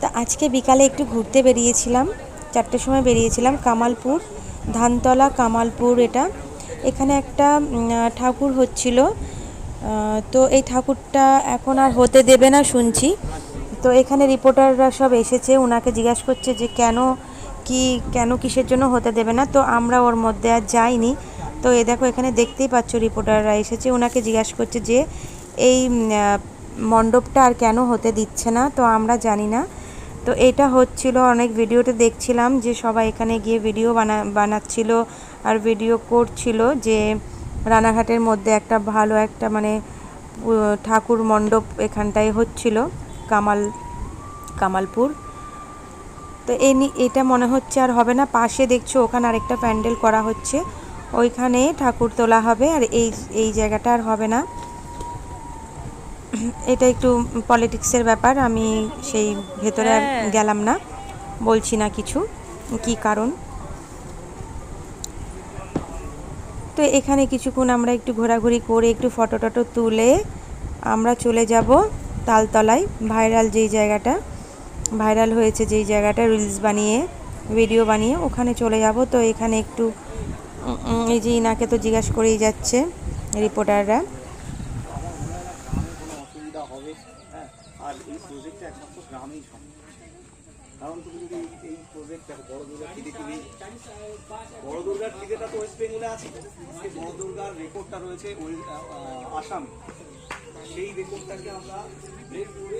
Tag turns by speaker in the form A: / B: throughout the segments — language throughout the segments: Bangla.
A: তা আজকে বিকালে একটু ঘুরতে বেরিয়েছিলাম, চারটের সময় বেরিয়েছিলাম, কামালপুর, ধানতলা, কামালপুর এটা। এখানে একটা ঠাকুর হচ্ছিল। তো এই ঠাকুরটা এখন আর হতে দেবে না শুনছি। তো এখানে রিপোর্টাররা সব এসেছে ওনাকে জিজ্ঞাসা করছে যে কেন, কি, কেন কিসের জন্য হতে দেবে না। তো আমরা ওর মধ্যে আর যাইনি। তো এ দেখো, এখানে দেখতেই পাচ্ছ রিপোর্টাররা এসেছে ওনাকে জিজ্ঞাসা করছে যে এই মণ্ডপটা আর কেন হতে দিচ্ছে না, তো আমরা জানি না। তো এটা হচ্ছিল, অনেক ভিডিওতে দেখছিলাম যে সবাই এখানে গিয়ে ভিডিও বানা, বানাচ্ছিল আর ভিডিও করছিল যে রানাঘাটের মধ্যে একটা ভালো একটা মানে ঠাকুর মণ্ডপ এখানটায় হচ্ছিল, কামাল, কামালপুর। তো এই এটা মনে হচ্ছে আর হবে না, পাশে দেখছ ওখানে আরেকটা প্যান্ডেল করা হচ্ছে, ওইখানে ঠাকুর তোলা হবে আর এই এই জায়গাটা আর হবে না। এটা একটু পলিটিক্সের ব্যাপার আমি সেই ভেতরে আর
B: হ্যাঁ।
A: গেলাম না বলছি না কিছু কি কারণ? তো এখানে কিছুক্ষণ আমরা একটু ঘোরাঘুরি করে একটু ফটো টটো তুলে আমরা চলে যাব তালতলায় ভাইরাল যেই জায়গাটা ভাইরাল হয়েছে যেই জায়গাটা রিলস বানিয়ে ভিডিও বানিয়ে ওখানে চলে যাব। তো এখানে একটু এই যে ইনাকে তো জিজ্ঞাসা করেই যাচ্ছে রিপোর্টাররা
C: কোনো অসুবিধা হবে হ্যাঁ আর এই প্রজেক্টটা একমাত্র গ্রামেই সম্ভব কারণ তুমি যদি এই- এই প্রজেক্ট দেখো বড় দুর্গার খিদে টিভি। বড় দুর্গার খিদেটা তো ওয়েস্ট বেঙ্গলে আছে। সেই বড় দুর্গার রেকর্ডটা রয়েছে আসাম। সেই রেকর্ডটাকে আমরা ব্রেক করে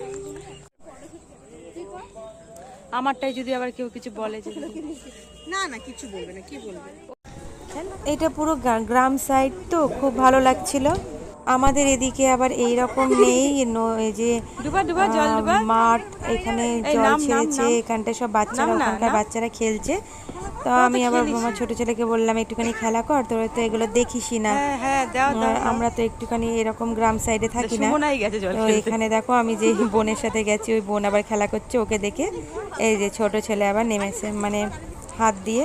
B: আমারটাই যদি আবার কেউ কিছু বলে যে
D: না না কিছু বলবে না কি বলবে?
A: এটা পুরো গ্রা- গ্রাম সাইড তো খুব ভালো লাগছিল। আমাদের এদিকে আবার এই রকম নেই এই যে মাঠ এখানে জল ছেড়েছে
B: নাম।
A: এখানটায় সব বাচ্চারা ওখানকার বাচ্চারা খেলছে। তো আমি আবার আমার ছোট ছেলেকে বললাম একটুখানি খেলা কর তোরা তো এগুলো দেখিসই না।
B: হ্যাঁ হ্যাঁ
A: আমরা তো একটুখানি এরকম গ্রাম সাইডে থাকি না। তো এখানে দেখো আমি যে বোনের সাথে গেছি ওই বোন আবার খেলা করছে ওকে দেখে। এই যে ছোট ছেলে আবার নেমেছে মানে হাত দিয়ে।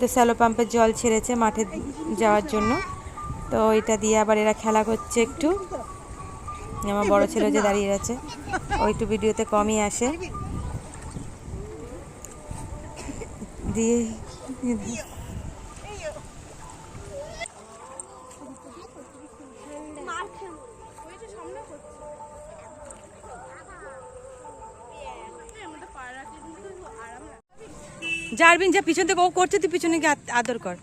A: তো স্যালো পাম্পের জল ছেড়েছে মাঠে যাওয়ার জন্য। তো এটা দিয়ে আবার এরা খেলা করছে একটু। আমার বড় ছেলে যে দাঁড়িয়ে আছে, ও একটু ভিডিওতে কমই আসে। দিয়ে
B: জারবিন যা পিছন থেকে ও করছে, তুই পিছনে গিয়ে আদর কর।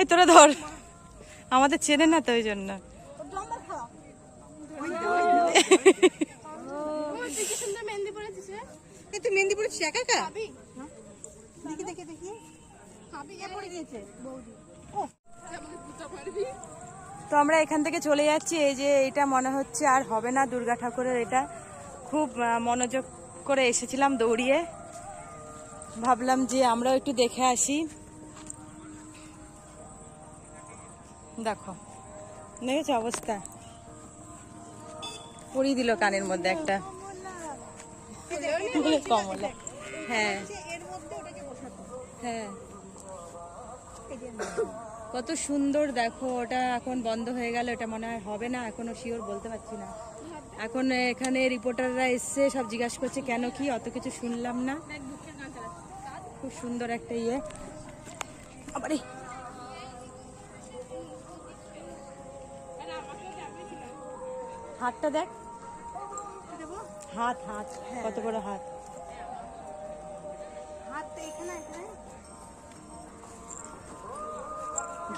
B: এই তোরা ধর। আমাদের চেনে না তো ওই জন্য।
D: তুই মেহেন্দি পড়েছিস একা একা? দেখি দেখি দেখি।
B: তো আমরা এখান থেকে চলে যাচ্ছি। এই যে এটা মনে হচ্ছে আর হবে না দুর্গা ঠাকুরের এটা। খুব মনোযোগ করে এসেছিলাম দৌড়িয়ে। ভাবলাম যে আমরাও একটু দেখে আসি। দেখো, দেখেছ অবস্থা? পরিয়ে দিল কানের মধ্যে একটা। কমলা। হ্যাঁ। হ্যাঁ। কত সুন্দর দেখো, ওটা এখন বন্ধ হয়ে গেল, এটা মনে হয় হবে না, এখনও শিওর বলতে পারছি না। এখন এখানে রিপোর্টাররা এসছে সব জিজ্ঞাসা করছে, কেন কি? অত কিছু শুনলাম না। খুব সুন্দর একটা ইয়ে। আবার। হাতটা দেখ। হাত হাত। কত বড় হাত।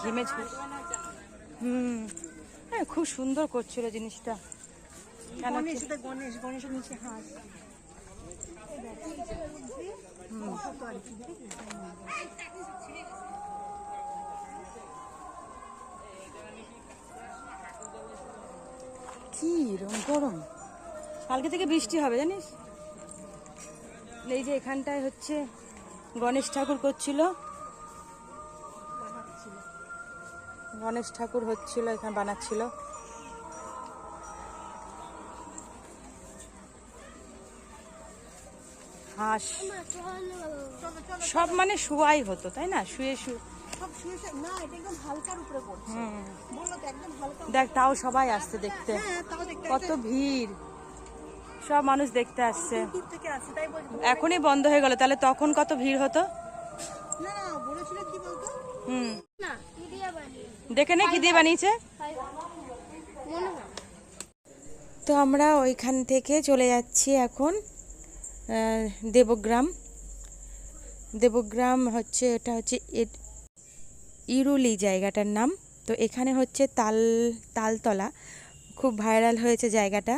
B: ঘেমে হুম। হ্যাঁ খুব সুন্দর করছিল জিনিসটা?
D: গণেশ গণেশ গণেশের নিচে হাত।
B: কি রকম গরম? কালকে থেকে বৃষ্টি হবে, জানিস? এই যে এখানটায় হচ্ছে গণেশ ঠাকুর করছিল। গণেশ ঠাকুর হচ্ছিল, এখানে বানাচ্ছিল। হাঁস। সব মানে শুয়াই হতো তাই না? শুয়ে শু
D: শুয়ে
B: দেখ তাও সবাই আসছে দেখতে।
D: হ্যাঁ দেখতে
B: কত ভিড়। সব মানুষ দেখতে আসছে। এখনই বন্ধ হয়ে গেল তাহলে তখন কত ভিড় হতো? হুম। দেখে নে কি দিয়ে বানিয়েছে?
A: তো আমরা ওইখান থেকে চলে যাচ্ছি এখন। দেবগ্রাম। দেবগ্রাম হচ্ছে এটা হচ্ছে ইরুলি জায়গাটার নাম। তো এখানে হচ্ছে তাল তালতলা। খুব ভাইরাল হয়েছে জায়গাটা।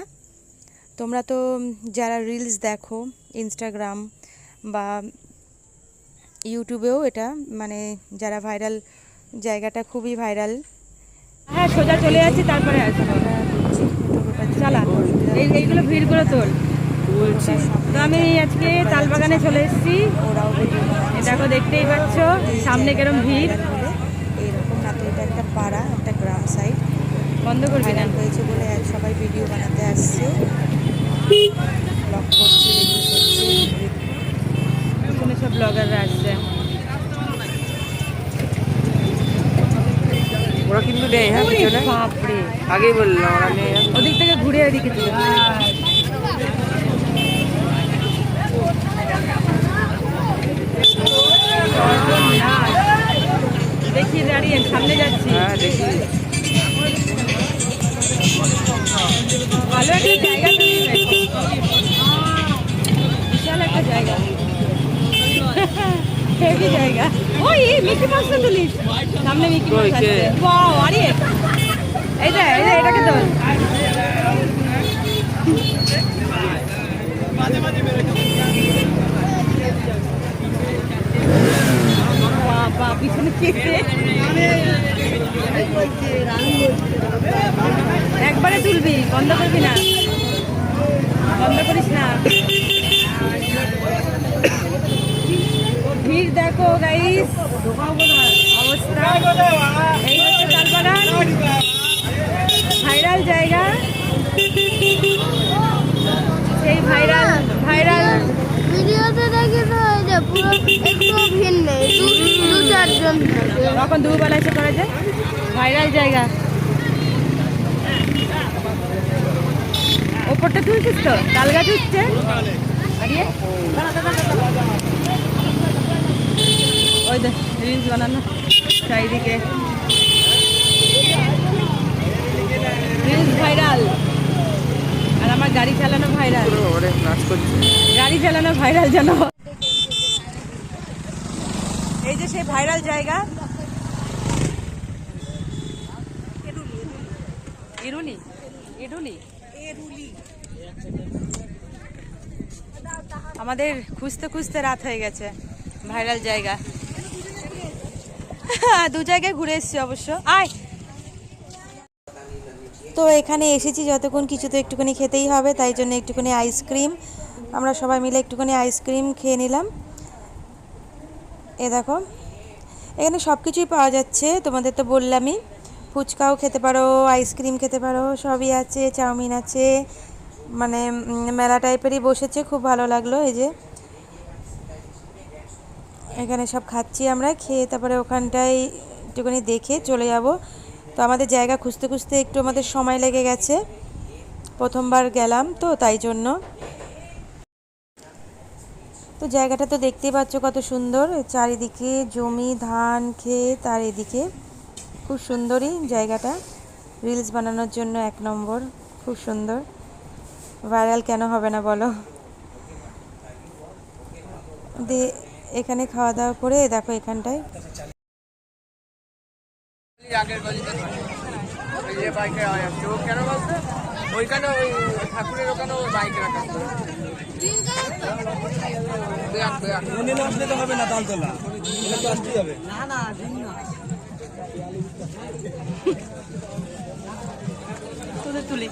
A: তোমরা তো যারা রিলস দেখো ইনস্টাগ্রাম বা ইউটিউবেও এটা মানে যারা ভাইরাল জায়গাটা খুবই ভাইরাল।
B: হ্যাঁ সোজা চলে যাচ্ছি তারপরে আসব চালা এই এইগুলো ভিড়গুলো তোল। তো আমি আজকে তালবাগানে চলে এসেছি। দেখো দেখতেই পাচ্ছ সামনে কেরম ভিড়।
A: এইরকম না তো এটা একটা পাড়া একটা গ্রাম সাইড
B: বন্ধ করবি না?
A: হয়েছে বলে সবাই ভিডিও বানাতে আসছে ব্লগ করছে
B: এখানে সব ব্লগাররা আসছে।
E: ওরা কিন্তু নেই হ্যাঁ পিছনে?
B: বাপরে।
E: আগেই বললাম ওরা নেই।
B: ওদিক থেকে ঘুরে এদিকে চলে দেখি দাঁড়িয়ে সামনে যাচ্ছি।
E: হ্যাঁ দেখি
B: ভালো একটা জায়গা। বিশাল একটা জায়গা। হেভি জায়গা। ওই মিকি মাছ তো তুলিস সামনে মিকি
E: কে?
B: আছে। ওয়াও আরে। এই যে এই যে এটাকে তোল বাবা পিছনে কে রে? একবারে তুলবি, বন্ধ করবি না? বন্ধ করিস না? ভিড় দেখো গাইস অবস্থা। এই ভাইরাল জায়গা। সেই ভাইরাল ভাইরাল
F: ভিডিওতে দেখি তো পুরো একটু ভিড় নেই দু- দু চারজন থাকে
B: তখন দুবেলা এসে করা যায়। ভাইরাল জায়গা। ওপরটা তুলছিস তো? তাল গাছ উঠছে। ওই দেখ রিলস বানানো। চারিদিকে। রিলস ভাইরাল আর আমার গাড়ি চালানো ভাইরাল
E: ওরে
B: গাড়ি চালানো ভাইরাল যেন এই যে সেই ভাইরাল জায়গা। ইরুলি ইরুলি আমাদের খুঁজতে খুঁজতে রাত হয়ে গেছে ভাইরাল জায়গা। দু জায়গায় ঘুরে এসেছি অবশ্য। আয়।
A: তো এখানে এসেছি যতক্ষণ কিছু তো একটুখানি খেতেই হবে তাই জন্য একটুখানি আইসক্রিম আমরা সবাই মিলে একটুখানি আইসক্রিম খেয়ে নিলাম। এ দেখো, এখানে সব কিছুই পাওয়া যাচ্ছে, তোমাদের তো বললামই। ফুচকাও খেতে পারো, আইসক্রিম খেতে পারো, সবই আছে, চাউমিন আছে মানে মেলা টাইপেরই বসেছে, খুব ভালো লাগল এই যে। এখানে সব খাচ্ছি আমরা, খেয়ে তারপরে ওখানটায় একটুখানি দেখে চলে যাব। তো আমাদের জায়গা খুঁজতে খুঁজতে একটু আমাদের সময় লেগে গেছে। প্রথমবার গেলাম তো, তাই জন্য। তো জায়গাটা তো দেখতেই পাচ্ছ কত সুন্দর। চারিদিকে জমি, ধান খেত আর এদিকে খুব সুন্দরই জায়গাটা। রিলস বানানোর জন্য এক নম্বর, খুব সুন্দর। ভাইরাল কেন হবে না বলো? দিয়ে এখানে খাওয়া দাওয়া করে দেখো এখানটায়।
E: গলিতে ওই যে বাইকে আওয়াজ ওইখানে ওই ঠাকুরের ওখানে ওই বাইক রাখা বেয়াক বেয়াক
B: তোদের তুলি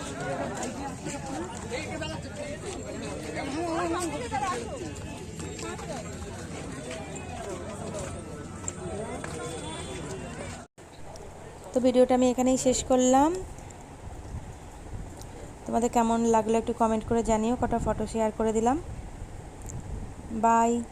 A: তো ভিডিওটা আমি এখানেই শেষ করলাম। তোমাদের কেমন লাগল একটু কমেন্ট করে জানিও। কটা ফটো শেয়ার করে দিলাম। Bye.